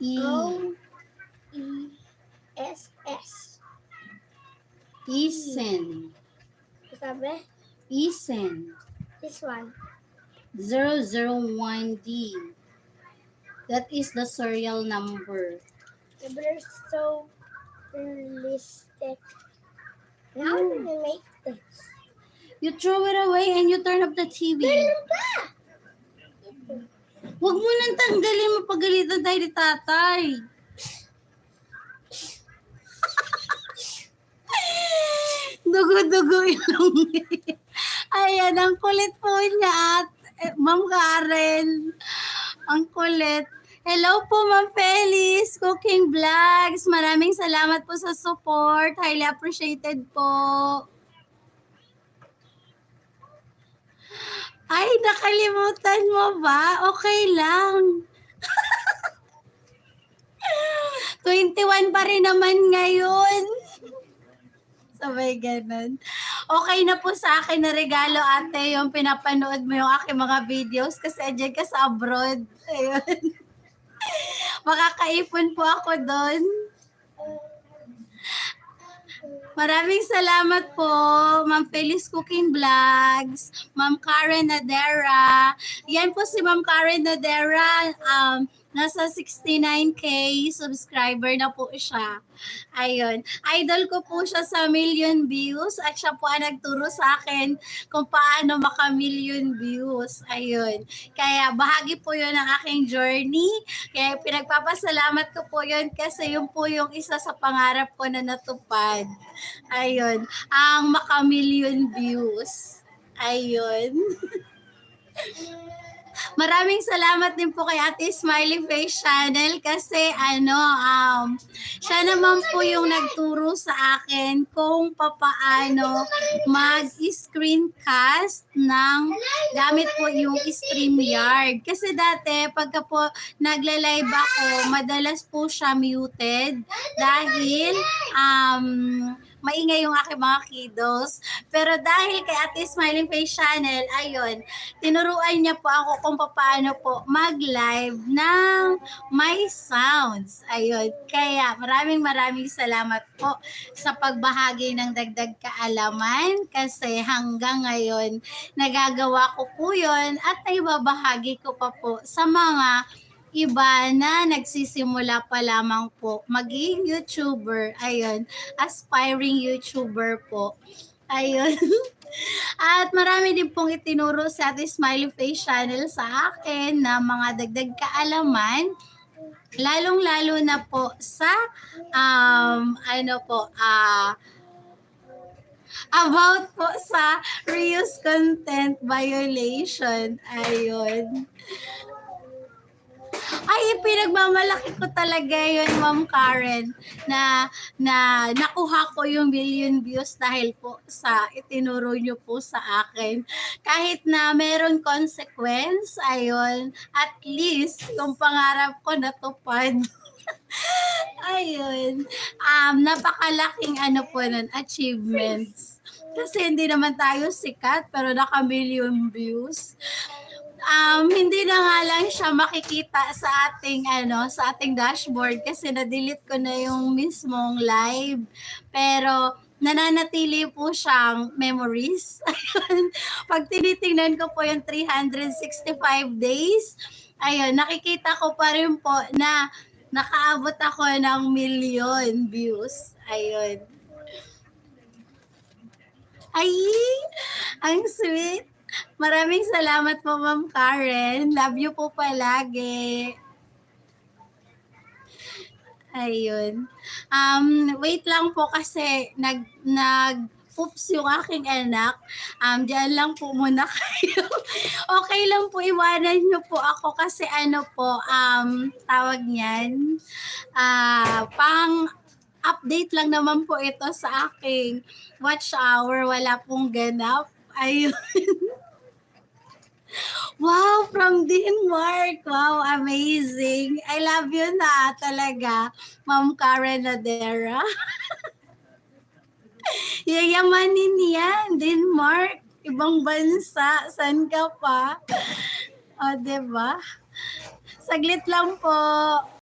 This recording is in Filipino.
E, O E S S. Isen. Sabi? Isen. This one. 001D. That is the serial number. The blur's so realistic. How do we make this? You throw it away and you turn up the TV. Ganun pa! Huwag mo nang tanggalin, mapagalitan tayo ni tatay. Dugo-dugo yung Ayan, ang kulit po niya at eh, Ma'am Karen. Ang kulit. Hello po, Ma'am Feliz, Cooking Vlogs. Maraming salamat po sa support. Highly appreciated po. Ay, nakalimutan mo ba? Okay lang. 21 pa rin naman ngayon. Sabay ganun. Okay na po sa akin na regalo ate yung pinapanood mo yung aking mga videos kasi andyan ka sa abroad. Ayun. Makakaipon po ako doon. Maraming salamat po, Ma'am Feliz Cooking Vlogs, Ma'am Karen Nadera. Yan po si Ma'am Karen Nadera. Um, nasa 69k subscriber na po siya. Ayun. Idol ko po siya sa million views at siya po ang nagturo sa akin kung paano maka-million views. Ayun. Kaya bahagi po yun ng aking journey. Kaya pinagpapasalamat ko po yun kasi yun po yung isa sa pangarap ko na natupad. Ayun. Ang maka-million views. Ayun. Maraming salamat din po kay Ate Smiley Face Channel kasi ano, um, siya naman po yung nagturo sa akin kung papaano mag-screencast ng gamit po yung StreamYard. Kasi dati, pagka po nagla-live ako, madalas po siya muted dahil um, maingay yung aking mga kiddos. Pero dahil kay Ate Smiling Face Channel, ayun, tinuruan niya po ako kung paano po mag-live ng may sounds. Ayun. Kaya maraming maraming salamat po sa pagbahagi ng dagdag kaalaman kasi hanggang ngayon nagagawa ko po yun at ay babahagi ko pa po sa mga iba na nagsisimula pa lamang po maging YouTuber. Ayun, aspiring YouTuber po. Ayun. At marami din pong itinuro sa ating Smiley Face channel sa akin na mga dagdag kaalaman lalong-lalo na po sa um ano po ah about po sa reuse content violation. Ayun. Ay, pinagmamalaki ko talaga yun, Ma'am Karen, na, na nakuha ko yung million views dahil po sa itinuro nyo po sa akin. Kahit na meron consequence, ayun, at least yung pangarap ko natupad. ayun, um, napakalaking ano po nun, achievements. Kasi hindi naman tayo sikat, pero naka-million views um, hindi na nga lang siya makikita sa ating ano sa ating dashboard kasi na-delete ko na yung mismong live pero nananatili po siyang memories. Pag tinitingnan ko po yung 365 days, ayun, nakikita ko pa rin po na nakaabot ako ng million views. Ayun. Ay, ang sweet. Maraming salamat po, Ma'am Karen. Love you po palagi. Ayun. Um, wait lang po kasi nag nag oops yung aking anak. Um, diyan lang po muna kayo. okay lang po, iwanan niyo po ako kasi ano po, um, tawag niyan, ah, pang update lang naman po ito sa aking watch hour. Wala pong ganap. Ayun. Wow, from Denmark. Wow, amazing. I love you na talaga, Ma'am Karen Nadera. Yayamanin yan, Denmark. Ibang bansa. San ka pa? O, diba? Saglit lang po.